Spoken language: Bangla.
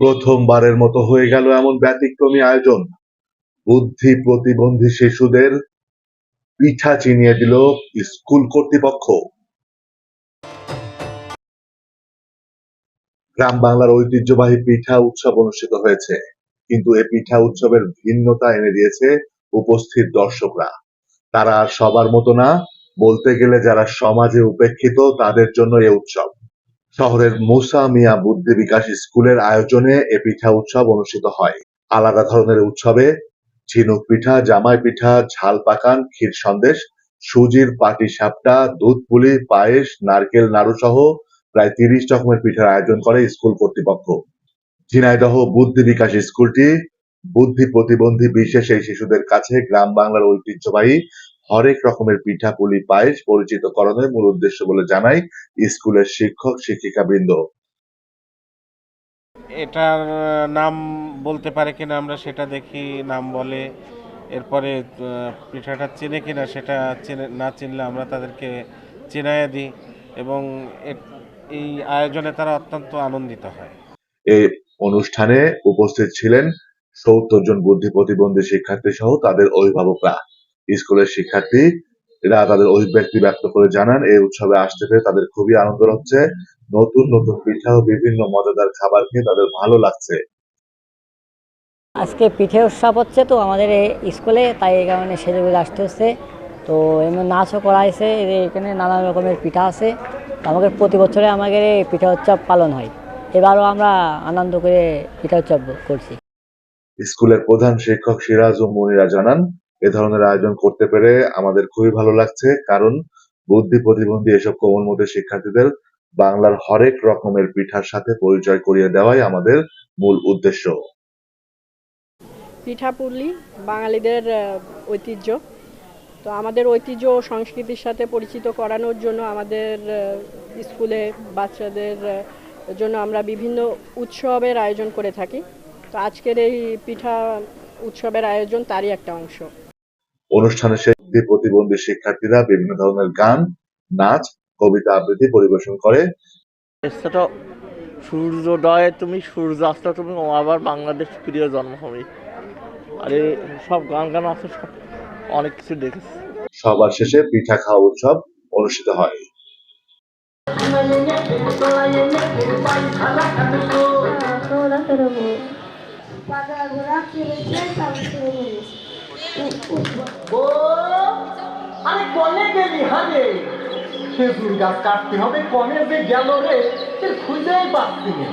প্রথমবারের মতো হয়ে গেল এমন ব্যতিক্রমী আয়োজন। বুদ্ধি প্রতিবন্ধী শিশুদের পিঠা চিনিয়ে দিল স্কুল কর্তৃপক্ষ। গ্রাম বাংলার ঐতিহ্যবাহী পিঠা উৎসব অনুষ্ঠিত হয়েছে, কিন্তু এ পিঠা উৎসবের ভিন্নতা এনে দিয়েছে উপস্থিত দর্শকরা। তারা সবার মতো না, বলতে গেলে যারা সমাজে উপেক্ষিত তাদের জন্য এ উৎসব। শহরের মুসা মিয়া বুদ্ধি বিকাশ স্কুলের আয়োজনে এ পিঠা উৎসব অনুষ্ঠিত হয়। আলাদা ধরনের উৎসবে ঝিনুক পিঠা, জামাই পিঠা, ঝাল পাকান, ক্ষীর সন্দেশ, সুজির পাটি সাপটা, দুধ পুলি, পায়েস, নারকেল নাড়ু সহ প্রায় তিরিশ রকমের পিঠার আয়োজন করে স্কুল কর্তৃপক্ষ। ঝিনাইদহ বুদ্ধি বিকাশ স্কুলটি বুদ্ধি প্রতিবন্ধী বিশেষ এই শিশুদের কাছে গ্রাম বাংলার ঐতিহ্যবাহী হরেক রকমের পিঠা পুলি পায়েস পরিচিত করণের মূল উদ্দেশ্য বলে জানায় স্কুলের শিক্ষক শিক্ষিকা বৃন্দ এটার নাম বলতে পারে কিনা আমরা সেটা দেখি নাম বলে। এরপরে পিঠাটা চেনে কিনা সেটা চেনে না চিনলে আমরা তাদেরকে চেনাইয়া দিই এবং এই আয়োজনে তারা অত্যন্ত আনন্দিত হয়। এই অনুষ্ঠানে উপস্থিত ছিলেন সত্তর জন বুদ্ধি প্রতিবন্ধী শিক্ষার্থী সহ তাদের অভিভাবকরা। স্কুলের শিক্ষার্থী এরা তাদের অভিব্যক্তি ব্যক্ত করে জানান এই উৎসবে আসতে পেরে তাদের খুবই আনন্দ হচ্ছে। নতুন নতুন পিঠা ও বিভিন্ন মজাদার খাবার খেয়ে তাদের ভালো লাগছে। আজকে পিঠে উৎসব হচ্ছে তো আমাদের স্কুলে তাই এই কারণে সেজে আসতে হচ্ছে। তো এমনি নাচও করা হয়েছে এখানে নানা রকমের পিঠা আছে। আমাদের প্রতি বছরে আমাদের এই পিঠা উৎসব পালন হয়। এবারও আমরা আনন্দ করে পিঠা উৎসব করছি। স্কুলের প্রধান শিক্ষক সিরাজ ও মনিরা জানান এ ধরনের আয়োজন করতে পেরে আমাদের খুবই ভালো লাগছে, কারণ বুদ্ধি প্রতিবন্ধী এসব কোমলমতি শিক্ষার্থীদের বাংলার হরেক রকমের পিঠার সাথে পরিচয় করিয়ে দেওয়াই আমাদের মূল উদ্দেশ্য। পিঠাপুলি, বাঙালিদের ঐতিহ্য। তো আমাদের ঐতিহ্য ও সংস্কৃতির সাথে পরিচিত করানোর জন্য আমাদের স্কুলে বাচ্চাদের জন্য আমরা বিভিন্ন উৎসবের আয়োজন করে থাকি। তো আজকের এই পিঠা উৎসবের আয়োজন তারই একটা অংশ। অনুষ্ঠানে শেষে প্রতিবন্ধী শিক্ষার্থীরা বিভিন্ন ধরনের গান নাচ কবিতা আবৃত্তি পরিবেশন করে। সূর্যোদয়ে তুমি সূর্যাস্ত তুমি ও আবার বাংলাদেশ প্রিয় জন্মভূমি। আর সব গান গান আছে সব অনেক কিছু দেখেছি। সবার শেষে পিঠা খাওয়া উৎসব অনুষ্ঠিত হয়। ও আরে কনে গেলি, হারে? খেজুর গাছ কাটতে হবে, কনে যে গেল রে, সে খুঁজেই পাচ্ছি না।